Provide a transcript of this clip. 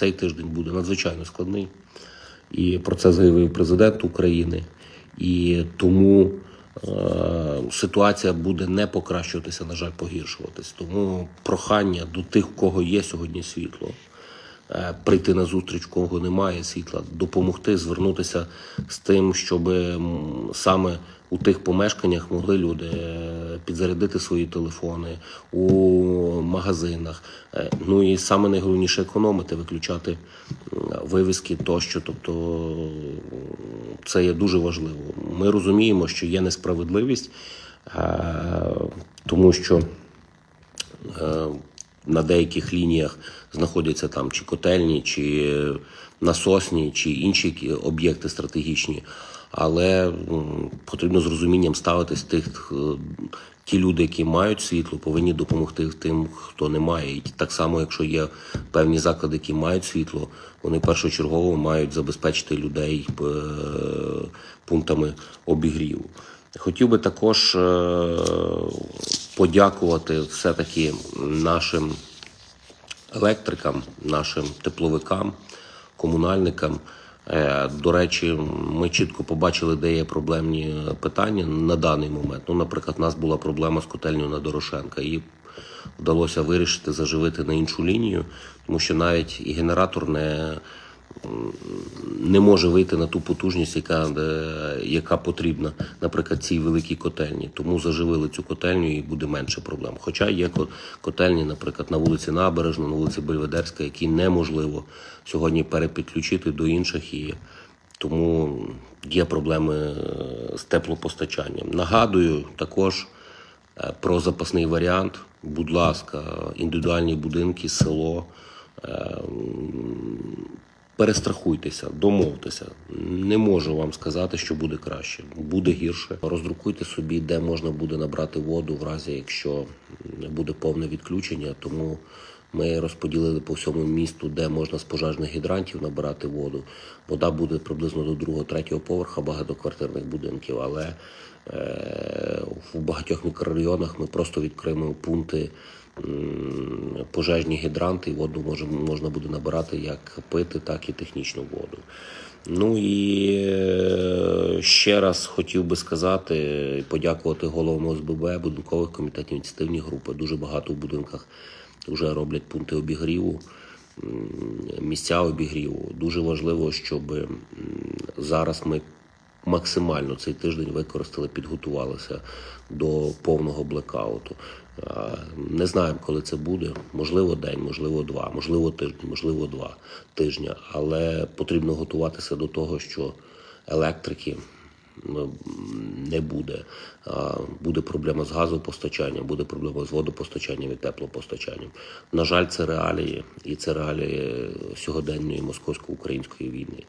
цей тиждень буде надзвичайно складний. І про це заявив президент України. І тому е, ситуація буде не покращуватися, на жаль, погіршуватись. Тому прохання до тих, в кого є сьогодні світло, прийти на зустріч, кого немає світла, допомогти звернутися з тим, щоб саме у тих помешканнях могли люди е, підзарядити свої телефони у магазинах. Е, Ну і саме найголовніше економити, виключати вивіски тощо. Тобто це є дуже важливо. Ми розуміємо, що є несправедливість, е, тому що е, на деяких лініях знаходяться там чи котельні, чи насосні, чи інші об'єкти стратегічні. Але потрібно з розумінням ставитись тих. е, Ті люди, які мають світло, повинні допомогти тим, хто не має. І так само, якщо є певні заклади, які мають світло, вони першочергово мають забезпечити людей е, пунктами обігріву. Хотів би також е, подякувати все-таки нашим електрикам, нашим тепловикам, комунальникам. Е, До речі, ми чітко побачили, де є проблемні питання на даний момент. Ну, наприклад, у нас була проблема з котельнею на Дорошенка. Її вдалося вирішити, заживити на іншу лінію, тому що навіть і генератор не, не може вийти на ту потужність, яка, е, яка потрібна, наприклад, цій великій котельні. Тому заживили цю котельню і буде менше проблем. Хоча є котельні, наприклад, на вулиці Набережна, на вулиці Бельведерська, які неможливо сьогодні перепідключити до інших і тому є проблеми е, з теплопостачанням. Нагадую також е, про запасний варіант. Будь ласка, індивідуальні будинки, село. Перестрахуйтеся, домовтеся. Не можу вам сказати, що буде краще, буде гірше. Роздрукуйте собі, де можна буде набрати воду, в разі якщо буде повне відключення. Тому ми розподілили по всьому місту, де можна з пожежних гідрантів набирати воду. Вода буде приблизно до другого, третього поверха багатоквартирних будинків, але е, в багатьох мікрорайонах ми просто відкриємо пункти пожежні гідранти, і воду можна буде набирати як пити, так і технічну воду. Ну і е, ще раз хотів би сказати і подякувати головам ОСББ, будинкових комітетів, ініціативні групи. Дуже багато в будинках вже роблять пункти обігріву, місця обігріву. Дуже важливо, щоб зараз ми максимально цей тиждень використали, підготувалися до повного блекауту. Не знаємо, коли це буде. Можливо, день, можливо, два, можливо, тиждень, можливо, два тижня. Але потрібно готуватися до того, що електрики не буде. Буде проблема з газопостачанням, буде проблема з водопостачанням і теплопостачанням. На жаль, це реалії, і це реалії сьогоденної московсько-української війни.